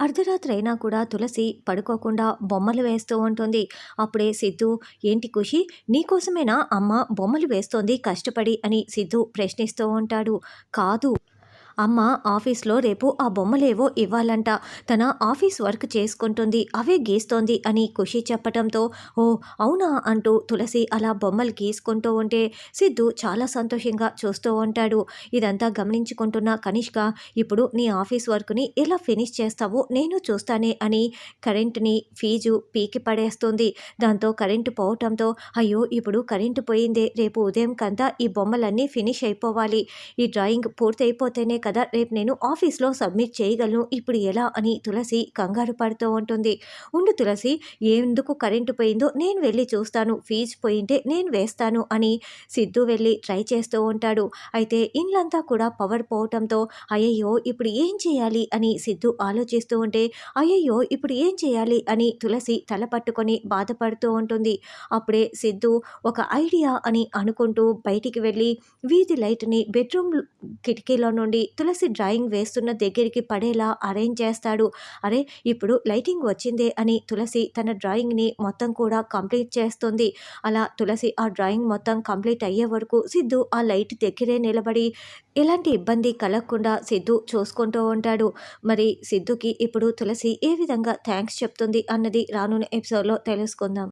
అర్ధరాత్రి అయినా కూడా తులసి పడుకోకుండా బొమ్మలు వేస్తూ ఉంటుంది. అప్పుడే సిద్ధు ఏంటి ఖుషి? నీకోసమేనా అమ్మ బొమ్మలు వేస్తోంది కష్టపడి అని సిద్ధు ప్రశ్నిస్తూ ఉంటాడు. కాదు అమ్మ ఆఫీస్లో రేపు ఆ బొమ్మలేవో ఇవ్వాలంట. తన ఆఫీస్ వర్క్ చేసుకుంటుంది అవే గీస్తోంది అని ఖుషి చెప్పటంతో ఓ అవునా అంటూ తులసి అలా బొమ్మలు గీసుకుంటూ ఉంటే సిద్ధు చాలా సంతోషంగా చూస్తూ ఉంటాడు. ఇదంతా గమనించుకుంటున్న కనిష్క ఇప్పుడు నీ ఆఫీస్ వర్క్ని ఎలా ఫినిష్ చేస్తావో నేను చూస్తానే అని కరెంటుని ఫీజు పీకి పడేస్తుంది. దాంతో కరెంటు పోవటంతో అయ్యో ఇప్పుడు కరెంటు పోయిందే రేపు ఉదయం కంతా ఈ బొమ్మలన్నీ ఫినిష్ అయిపోవాలి. ఈ డ్రాయింగ్ పూర్తయిపోతేనే కదా రేపు నేను ఆఫీస్లో సబ్మిట్ చేయగలను. ఇప్పుడు ఎలా? అని తులసి కంగారు పడుతూ ఉంటుంది. ఉండు తులసి ఎందుకు కరెంటు పోయిందో నేను వెళ్ళి చూస్తాను. ఫీజు పోయింటే నేను వేస్తాను అని సిద్ధు వెళ్ళి ట్రై చేస్తూ ఉంటాడు. అయితే ఇండ్లంతా కూడా పవర్ పోవటంతో అయ్యయ్యో ఇప్పుడు ఏం చేయాలి? అని సిద్ధు ఆలోచిస్తూ ఉంటే అయ్యయ్యో ఇప్పుడు ఏం చేయాలి? అని తులసి తల పట్టుకొని బాధపడుతూ ఉంటుంది. అప్పుడే సిద్ధు ఒక ఐడియా అని అనుకుంటూ బయటికి వెళ్ళి వీధి లైట్ని బెడ్రూమ్ కిటికీలో నుండి తులసి డ్రాయింగ్ వేస్తున్న దగ్గరికి పడేలా అరేంజ్ చేస్తాడు. అరే ఇప్పుడు లైటింగ్ వచ్చిందే అని తులసి తన డ్రాయింగ్ని మొత్తం కూడా కంప్లీట్ చేస్తుంది. అలా తులసి ఆ డ్రాయింగ్ మొత్తం కంప్లీట్ అయ్యే వరకు సిద్ధు ఆ లైట్ దగ్గరే నిలబడి ఎలాంటి ఇబ్బంది కలగకుండా సిద్ధు చూసుకుంటూ ఉంటాడు. మరి సిద్ధుకి ఇప్పుడు తులసి ఏ విధంగా థ్యాంక్స్ చెప్తుంది అన్నది రానున్న ఎపిసోడ్లో తెలుసుకుందాం.